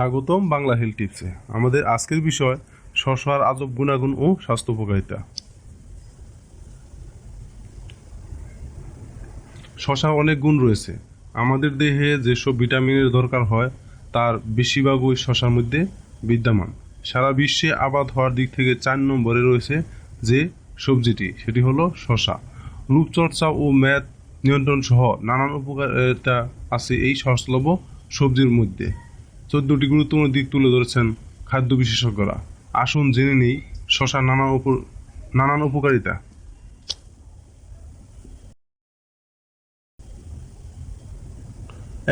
স্বাগতম বাংলা হেলথ টিপসে আমাদের আজকের বিষয় শশার আজব গুণাগুণ ও স্বাস্থ্য উপকারিতা। শশা অনেক গুণ রয়েছে। আমাদের দেহে যেসব ভিটামিনের দরকার হয়, তার বেশিরভাগই শশার মধ্যে বিদ্যমান। সারা বিশ্বে আবাদ হওয়ার দিক থেকে চার নম্বরে রয়েছে যে সবজিটি, সেটি হলো শশা। রূপচর্চা ও ম্যাদ নিয়ন্ত্রণ সহ নানান উপকারিতা আছে এই সহজলভ্য সবজির মধ্যে। চোদ্দটি গুরুত্বপূর্ণ দিক তুলে ধরেছেন খাদ্য বিশেষজ্ঞরা। আসুন জেনে নেই শশার নানান উপ নানান উপকারিতা।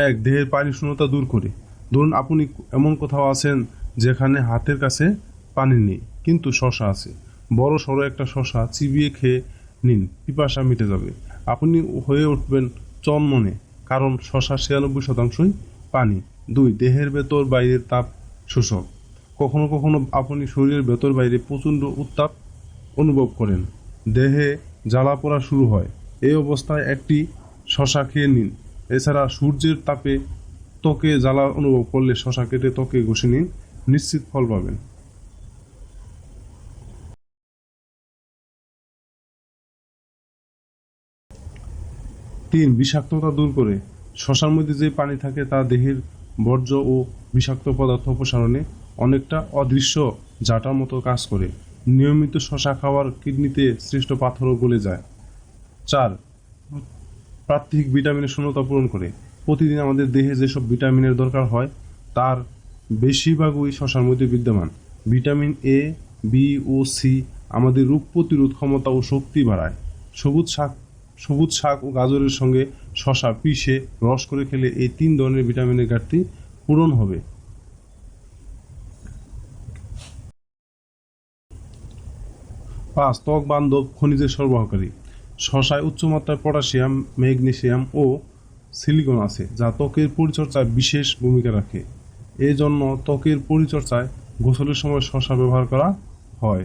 এক, দেহের পানি শূন্যতা দূর করে। ধরুন আপনি এমন কোথাও আছেন যেখানে হাতের কাছে পানি নেই, কিন্তু শশা আছে। বড় সড়ো একটা শশা চিবিয়ে খেয়ে নিন, পিপাসা মিটে যাবে। আপনি হয়ে উঠবেন চনমনে কারণ শশা ছিয়ানব্বই শতাংশই পানি। দুই, দেহের ভেতর বাইরের তাপ শোষক কখনো কখনো আপনি শরীরের ভেতর বাইরে প্রচণ্ড উত্তাপ অনুভব করেন। দেহে জ্বালা পড়া শুরু হয়। এই অবস্থায় একটি শশা খেয়ে নিন। এছাড়া সূর্যের তাপে ত্বকে জ্বালা অনুভব করলে শশা কেটে ত্বকে ঘষে নিন। নিশ্চিত ফল পাবেন। তিন, বিষাক্ততা দূর করে। শশার মধ্যে যে পানি থাকে তা দেহের বর্জ্য ও বিষাক্ত পদার্থ অপসারণে অনেকটা অদৃশ্য জাটার মতো কাজ করে। নিয়মিত শশা খাওয়ার কিডনিতে সৃষ্ট পাথরও গলে যায়। চার, প্রাত্যহিক ভিটামিনের শূন্যতা পূরণ করে। প্রতিদিন আমাদের দেহে যেসব ভিটামিনের দরকার হয়, তার বেশিরভাগই শশার মধ্যে বিদ্যমান। ভিটামিন এ বি ও সি আমাদের রোগ প্রতিরোধ ক্ষমতা ও শক্তি বাড়ায়। সবুজ শাক সবুজ শাক ও গাজরের সঙ্গে শশা পিষে রস করে খেলে এই তিন ধরনের ভিটামিনের ঘাটতি পূরণ হবে। পাঁচ, ত্বক, বান্ধব, খনিজের সরবরাহকারী। শশায় উচ্চমাত্রায় পটাশিয়াম ম্যাগনেশিয়াম ও সিলিকন আছে, যা ত্বকের পরিচর্যায় বিশেষ ভূমিকা রাখে। এই জন্য ত্বকের পরিচর্যায় গোসলের সময় শশা ব্যবহার করা হয়।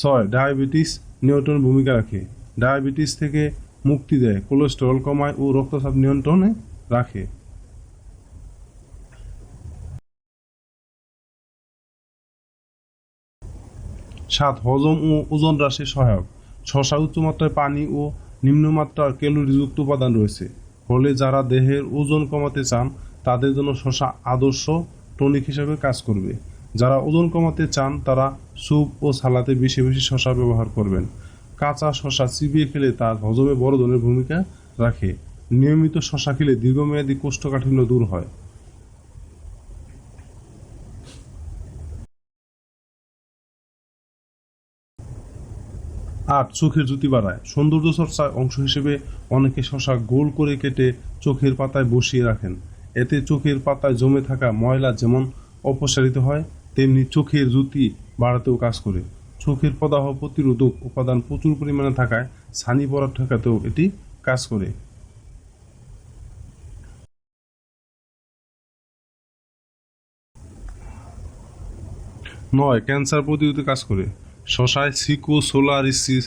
ছয়, ডায়াবেটিস নিয়ন্ত্রণ ভূমিকা রাখে। ডায়াবেটিস থেকে মুক্তি দেয়, কোলেস্টেরল কমায় ও রক্তচাপ নিয়ন্ত্রণে রাখে। সাত, হজম ও ওজন হ্রাসে সহায়ক। শশা উচ্চমাত্রায় পানি ও নিম্নমাত্রার ক্যালোরিযুক্ত উপাদান রয়েছে। ফলে যারা দেহের ওজন কমাতে চান, তাদের জন্য শশা আদর্শ টনিক হিসেবে কাজ করবে। যারা ওজন কমাতে চান, তারা স্যুপ ও সালাতে বেশি বেশি শশা ব্যবহার করবেন। কাঁচা শশা চিবিয়ে খেলে তার হজমে বড় ধরনের ভূমিকা রাখে। নিয়মিত শশা খেলে দীর্ঘমেয়াদী কোষ্ঠকাঠিন্য দূর হয়। আট চোখের জুতি বাড়ায়। সৌন্দর্য চর্চার অংশ হিসেবে অনেকে শশা গোল করে কেটে চোখের পাতায় বসিয়ে রাখেন। এতে চোখের পাতায় জমে থাকা ময়লা যেমন অপসারিত হয়, তেমনি চোখের জুতি বাড়াতেও কাজ করে। চোখের প্রদাহ প্রতিরোধক উপাদান প্রচুর পরিমাণে থাকায় ছানি পড়া ঠেকাতেও এটি কাজ করে। নয়, ক্যান্সার প্রতিরোধে কাজ করে। শশায় সিকো সোলার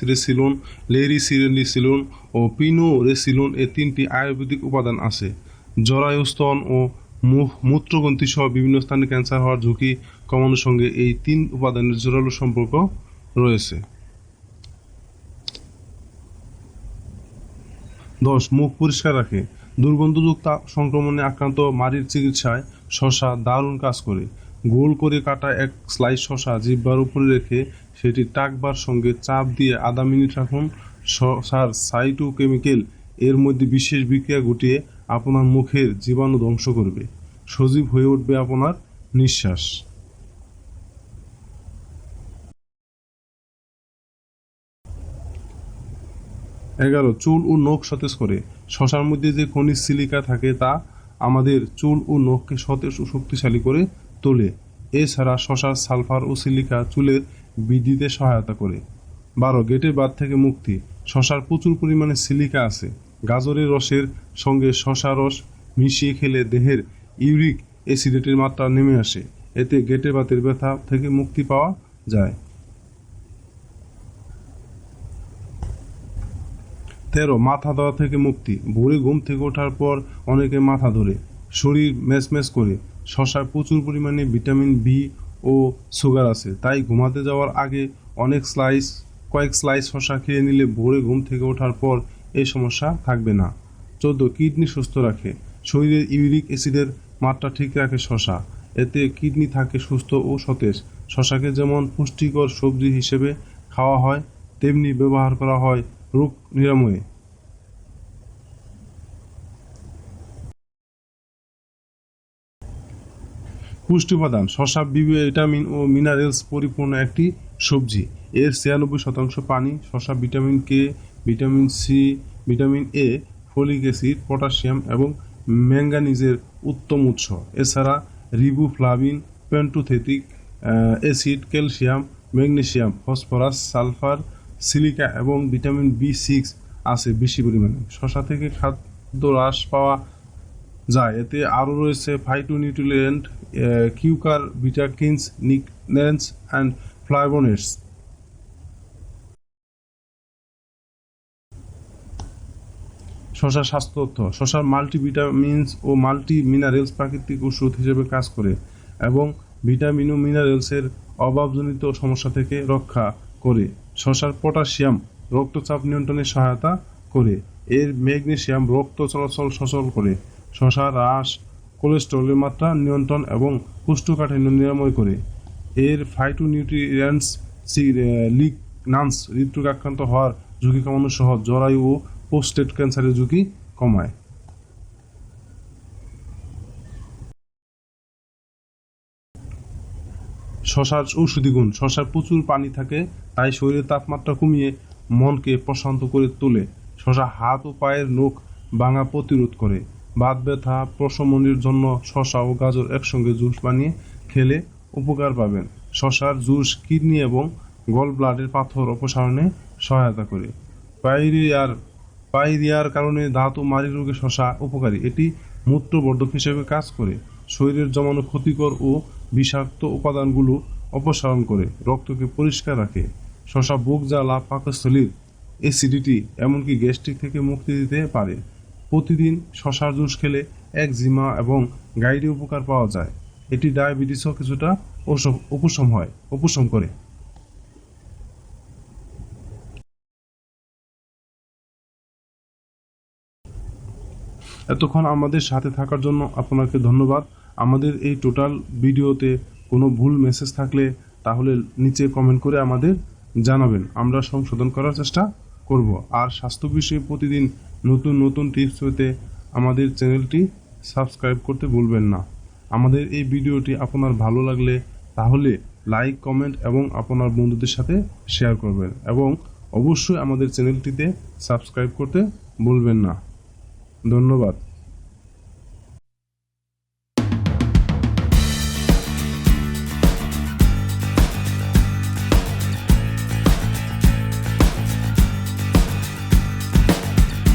রেসিলন লেরিসিলিসিলন ও পিনো রেসিলন এ তিনটি আয়ুর্বেদিক উপাদান আছে। জরায়ু স্তন ও মুখ মূত্রগ্রন্থি সহ বিভিন্ন স্থানে ক্যান্সার হওয়ার ঝুঁকি কমানোর সঙ্গে এই তিন উপাদানের জোরালো সম্পর্ক রয়েছে। দশ, মুখ পরিষ্কার রাখে। দুর্গন্ধযুক্ত সংক্রমণে আক্রান্ত মারির চিকিৎসায় শশা দারুণ কাজ করে। গোল করে কাটা এক স্লাইস শশা জিহ্বার উপরে রেখে সেটি টাকবার সঙ্গে চাপ দিয়ে আধা মিনিট রাখুন। শশার সাইটোকেমিক্যাল এর মধ্যে বিশেষ বিক্রিয়া ঘটিয়ে আপনার মুখের জীবাণু ধ্বংস করবে। সজীব হয়ে উঠবে আপনার নিঃশ্বাস। এগারো, চুল ও নখ সতেজ করে। শশার মধ্যে যে খনিজ সিলিকা থাকে তা আমাদের চুল ও নখকে সতেজ ও শক্তিশালী করে তোলে। এছাড়া শশার সালফার ও সিলিকা চুলের বৃদ্ধিতে সহায়তা করে। বারো, গেটের বাদ থেকে মুক্তি। শশার প্রচুর পরিমাণে সিলিকা আছে। গাজরের রসের সঙ্গে শশা রস মিশিয়ে খেলে দেহের ইউরিক অ্যাসিডেটের মাত্রা নেমে আসে। এতে গেটে বাতের ব্যথা থেকে মুক্তি পাওয়া যায়। তেরো, মাথা ধরা থেকে মুক্তি। ভোরে ঘুম থেকে ওঠার পর অনেকে মাথা ধরে। শরীর ম্যাচম্যাচ করে। শশায় প্রচুর পরিমাণে ভিটামিন বি ও সুগার আছে। তাই ঘুমাতে যাওয়ার আগে অনেক স্লাইস, কয়েক স্লাইস শশা খেয়ে নিলে ভোরে ঘুম থেকে ওঠার পর এই সমস্যা থাকবে না। চোদ্দ, কিডনি সুস্থ রাখে। শরীরের ইউরিক অ্যাসিডের মাত্রা ঠিক রাখে শশা। এতে কিডনি থাকে সুস্থ ও সতেজ। শশাকে যেমন পুষ্টিকর সবজি হিসেবে খাওয়া হয়, তেমনি ব্যবহার করা হয় রোগ নিরাময়ে। পুষ্টি উপাদান শসা ভিটামিন ও মিনারেলস পরিপূর্ণ একটি সবজি। এর ছিয়ানব্বই শতাংশ পানি শসা vitamin K, vitamin C, vitamin A, folic acid, potassium এবং ম্যাঙ্গানিজের উত্তম উৎস। এছাড়া riboflavin, pantothenic, acid, calcium, magnesium, phosphorus, sulphur silica এবং ভিটামিন বি সিক্স আছে বেশি পরিমাণে। শসা থেকে খাদ্য হ্রাস পাওয়া যায়। এতে আরও রয়েছে ফাইটোনিউট্রিয়েন্ট কিউকার ভিটাকিনস নিকনেন্স অ্যান্ড ফ্লাইবোনেটস শশার স্বাস্থ্য তথ্য। শশার মাল্টিভিটামিনস ও মাল্টি মিনারেলস প্রাকৃতিক ওষুধ হিসেবে কাজ করে এবং ভিটামিন ও মিনারেলসের অভাবজনিত সমস্যা থেকে রক্ষা করে। শশার পটাশিয়াম রক্তচাপ নিয়ন্ত্রণে সহায়তা করে। এর ম্যাগনেশিয়াম রক্ত চলাচল সচল করে। শশা হ্রাস কোলেস্টেরলের মাত্রা নিয়ন্ত্রণ এবং কোষ্ঠকাঠিন্য নিরাময় করে। এর ফাইটোনিউট্রিয়েন্টস লিগনান্স হৃদরোগ আক্রান্ত হওয়ার ঝুঁকি কমানো সহ জরায়ু ও পোস্টেট ক্যান্সারের ঝুঁকি কমায়। শশার ঔষধি গুণ, শশার প্রচুর পানি থাকে, তাই শরীরের তাপমাত্রা কমিয়ে মনকে প্রশান্ত করে তোলে। শশা হাত ও পায়ের নখ ভাঙা প্রতিরোধ করে। বাত ব্যথা প্রশমনের জন্য শশা ও গাজর একসঙ্গে জুস বানিয়ে খেলে উপকার পাবেন। শশার জুস, কিডনি এবং গল ব্লাডের পাথর অপসারণে সহায়তা করে। পাইরিয়ার পাইরিয়ার কারণে দাঁত ও মারি রোগে শশা উপকারী। এটি মূত্রবর্ধক হিসেবে কাজ করে। শরীরের জমানো ক্ষতিকর ও বিষাক্ত উপাদানগুলো অপসারণ করে রক্তকে পরিষ্কার রাখে। শশা, বুক, জ্বালা, পাকস্থলীর অ্যাসিডিটি এমনকি গ্যাস্ট্রিক থেকে মুক্তি দিতে পারে। প্রতিদিন শশার জুস খেলে একজিমা এবং গাইডে উপকার পাওয়া যায়। এটি ডায়াবেটিসও কিছুটা উপশম হয়, উপশম করে। এতক্ষণ আমাদের সাথে থাকার জন্য আপনাকে ধন্যবাদ। আমাদের এই টোটাল ভিডিওতে কোনো ভুল মেসেজ থাকলে তাহলে নিচে কমেন্ট করে আমাদের জানাবেন। আমরা সংশোধন করার চেষ্টা করব। আর স্বাস্থ্য বিষয়ে প্রতিদিন নতুন নতুন টিপস পেতে আমাদের চ্যানেলটি সাবস্ক্রাইব করতে ভুলবেন না। আমাদের এই ভিডিওটি আপনার ভালো লাগলে তাহলে লাইক কমেন্ট এবং আপনার বন্ধুদের সাথে শেয়ার করবেন এবং অবশ্যই আমাদের চ্যানেলটিতে সাবস্ক্রাইব করতে ভুলবেন না। ধন্যবাদ।